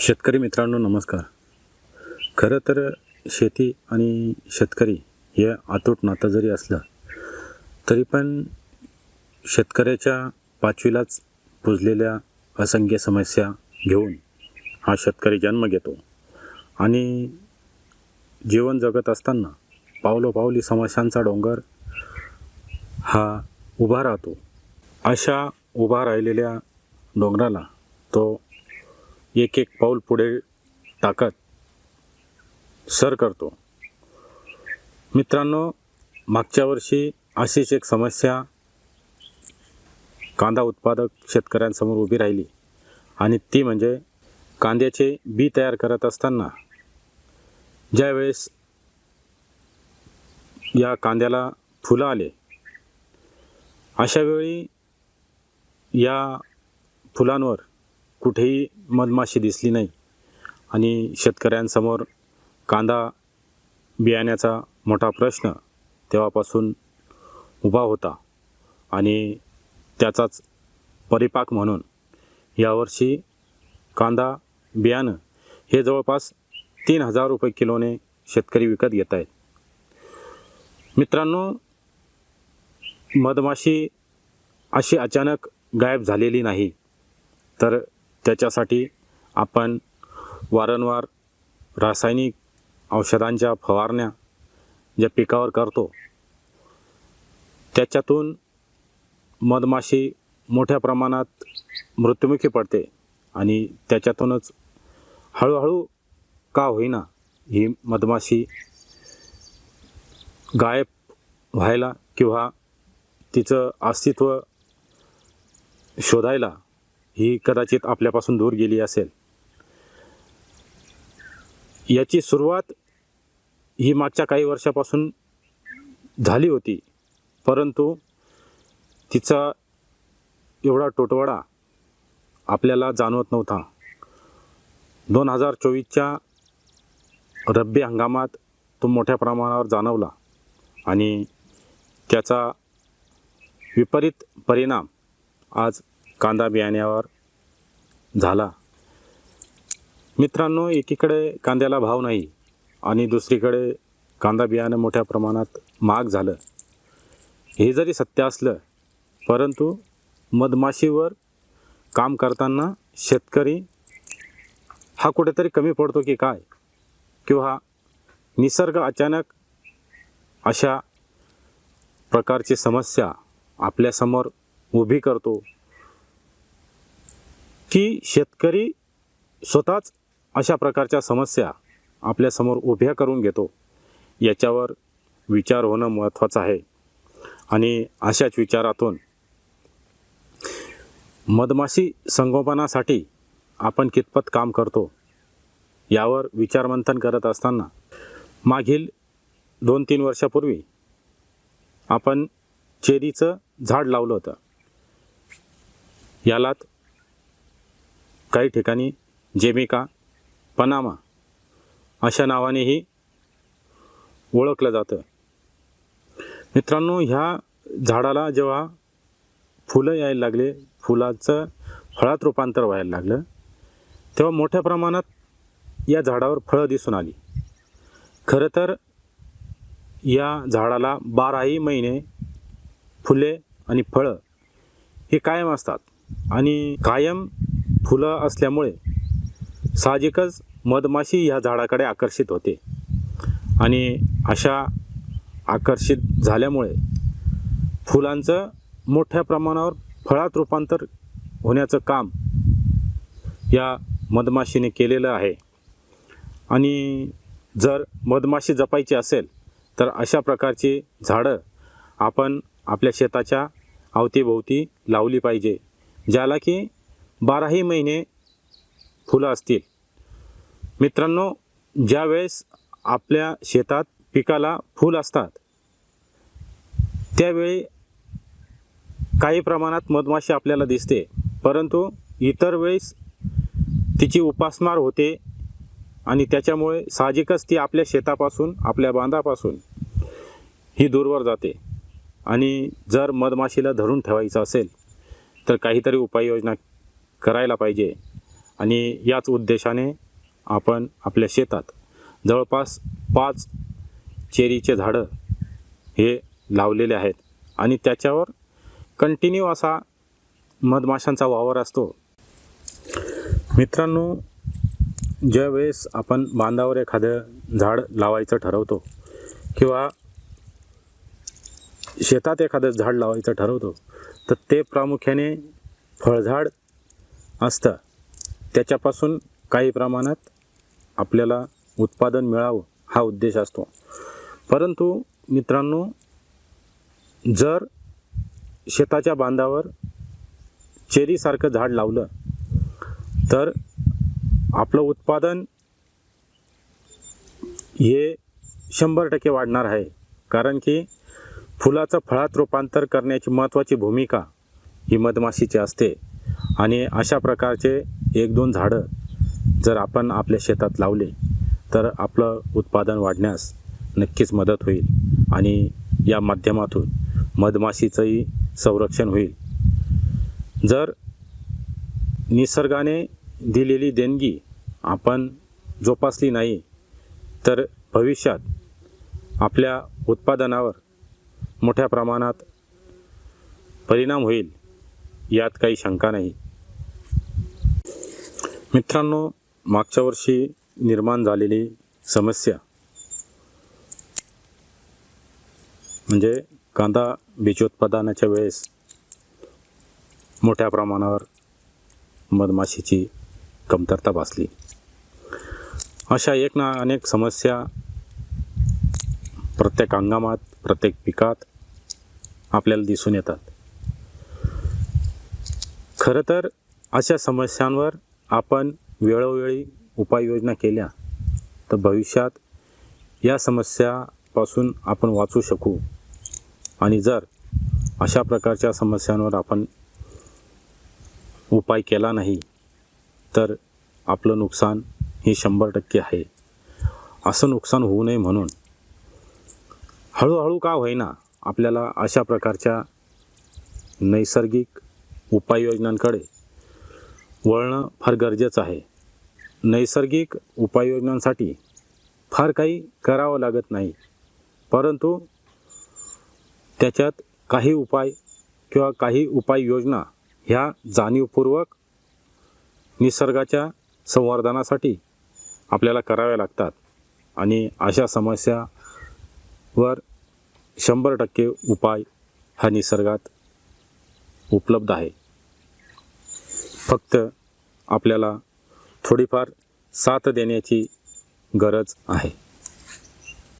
शेतकरी मित्रांनो नमस्कार. खरं तर शेती आणि शेतकरी हे आतूट नातं जरी असलं तरी पण शेतकऱ्याच्या पाचवीलाच पुजलेल्या असंख्य समस्या घेऊन हा शेतकरी जन्म घेतो. आणि जीवन जगत असताना पावलोपावली समस्यांचा डोंगर हा उभा राहतो. अशा उभा राहिलेल्या डोंगराला तो एक एक पाऊल पुढे टाकत सर करतो. मित्रांनो मागच्या वर्षी अशीच एक समस्या कांदा उत्पादक शेतकऱ्यांसमोर उभी राहिली आणि ती म्हणजे कांद्याचे बी तयार करत असताना ज्यावेळेस या कांद्याला फुलं आले अशावेळी या फुलांवर कुठेही मधमाशी दिसली नाही. आणि शेतकऱ्यांसमोर कांदा बियाण्याचा मोठा प्रश्न तेव्हापासून उभा होता. आणि त्याचाच परिपाक म्हणून यावर्षी कांदा बियाणं हे जवळपास तीन हजार रुपये किलोने शेतकरी विकत घेत आहेत. मित्रांनो मधमाशी अशी अचानक गायब झालेली नाही. तर त्याच्यासाठी आपण वारंवार रासायनिक औषधांच्या फवारण्या ज्या पिकावर करतो त्याच्यातून मधमाशी मोठ्या प्रमाणात मृत्युमुखी पडते आणि त्याच्यातूनच हळूहळू का होईना ही मधमाशी गायब व्हायला किंवा तिचं अस्तित्व शोधायला ही कदाचित आपल्यापासून दूर गेली असेल. याची सुरुवात ही मागच्या काही वर्षापासून झाली होती. परंतु तिचा एवढा तुटवडा आपल्याला जाणवत नव्हता. दोन हजार चोवीसच्या रब्बी हंगामात तो मोठ्या प्रमाणावर जाणवला आणि त्याचा विपरीत परिणाम आज कांदा बियाण्यावर झाला. मित्रांनो एकीकडे कांद्याला भाव नाही आणि दुसरीकडे कांदा बियाणं मोठ्या प्रमाणात महाग झालं. हे जरी सत्य असलं परंतु मधमाशीवर काम करताना शेतकरी हा कुठेतरी कमी पडतो की काय? किंवा निसर्ग अचानक अशा प्रकारची समस्या आपल्यासमोर उभी करतो की शेतकरी स्वतःच अशा प्रकारच्या समस्या आपल्यासमोर उभ्या करून घेतो याच्यावर विचार होणं महत्त्वाचं आहे. आणि अशाच विचारातून मधमाशी संगोपनासाठी आपण कितपत काम करतो यावर विचारमंथन करत असताना मागील दोन तीन वर्षापूर्वी आपण चेरीचं झाड लावलं होतं. यालात काही ठिकाणी जेमिका पनामा अशा नावानेही ओळखलं जातं. मित्रांनो ह्या झाडाला जेव्हा फुलं यायला लागले फुलाचं फळात रूपांतर व्हायला लागलं तेव्हा मोठ्या प्रमाणात या झाडावर फळं दिसून आली. खरं तर या झाडाला बाराही महिने फुले आणि फळं हे कायम असतात आणि कायम फुलं असल्यामुळे साहजिकच मधमाशी ह्या झाडाकडे आकर्षित होते. आणि अशा आकर्षित झाल्यामुळे फुलांचं मोठ्या प्रमाणावर फळात रूपांतर होण्याचं काम या मधमाशीने केलेलं आहे. आणि जर मधमाशी जपायची असेल तर अशा प्रकारची झाडं आपण आपल्या शेताच्या अवतीभोवती लावली पाहिजे ज्याला की बाराही महिने फुलं असतील. मित्रांनो ज्यावेळेस आपल्या शेतात पिकाला फूल असतात त्यावेळी काही प्रमाणात मधमाशी आपल्याला दिसते परंतु इतर वेळेस तिची उपासमार होते आणि त्याच्यामुळे साहजिकच ती आपल्या शेतापासून आपल्या बांधापासून ही दूरवर जाते. आणि जर मधमाशीला धरून ठेवायचं असेल तर काहीतरी उपाययोजना करायला पाहिजे. आणि याच उद्देशाने आपण आपल्या शेतात जवळपास पाच चेरीचे झाडं हे लावलेले आहेत. आणि त्याच्यावर कंटिन्यू असा मधमाशांचा वावर असतो. मित्रांनो ज्यावेळेस आपण बांधावर एखादं झाड लावायचं ठरवतो किंवा शेतात एखादं झाड लावायचं ठरवतो तर ते प्रामुख्याने फळझाड असतं. त्याच्यापासून काही प्रमाणात आपल्याला उत्पादन मिळावं हा उद्देश असतो. परंतु मित्रांनो जर शेताच्या बांधावर चेरीसारखं झाड लावलं तर आपलं उत्पादन हे शंभर टक्के वाढणार आहे. कारण की फुलाचं फळात रूपांतर करण्याची महत्त्वाची भूमिका ही मधमाशीची असते. आणि अशा प्रकारचे एक दोन झाडं जर आपण आपल्या शेतात लावले तर आपलं उत्पादन वाढण्यास नक्कीच मदत होईल आणि या माध्यमातून मधमाशीचंही संरक्षण होईल. जर निसर्गाने दिलेली देणगी आपण जोपासली नाही तर भविष्यात आपल्या उत्पादनावर मोठ्या प्रमाणात परिणाम होईल यात काही शंका नाही. मित्रांनो मागच्या वर्षी निर्माण झालेली समस्या म्हणजे कांदा बीजोत्पादनाच्या वेळेस मोठ्या प्रमाणावर मधमाशीची कमतरता भासली. अशा एक ना अनेक समस्या प्रत्येक हंगामात प्रत्येक पिकात आपल्याला दिसून येतात. खरं तर अशा समस्यांवर आपण वेळोवेळी उपाययोजना केल्या तर भविष्यात या समस्यापासून आपण वाचू शकू. आणि जर अशा प्रकारच्या समस्यांवर आपण उपाय केला नाही तर आपलं नुकसान हे शंभर टक्के आहे. असं नुकसान होऊ नये म्हणून हळूहळू का होईना आपल्याला अशा प्रकारच्या नैसर्गिक उपाययोजनांकडे वळणं फार गरजेचं आहे. नैसर्गिक उपाययोजनांसाठी फार काही करावं लागत नाही. परंतु त्याच्यात काही उपाय किंवा काही उपाययोजना ह्या जाणीवपूर्वक निसर्गाच्या संवर्धनासाठी आपल्याला कराव्या लागतात. आणि अशा समस्यावर शंभर टक्के उपाय हा निसर्गात उपलब्ध आहे. फक्त आपल्याला थोडीफार साथ देण्याची गरज आहे.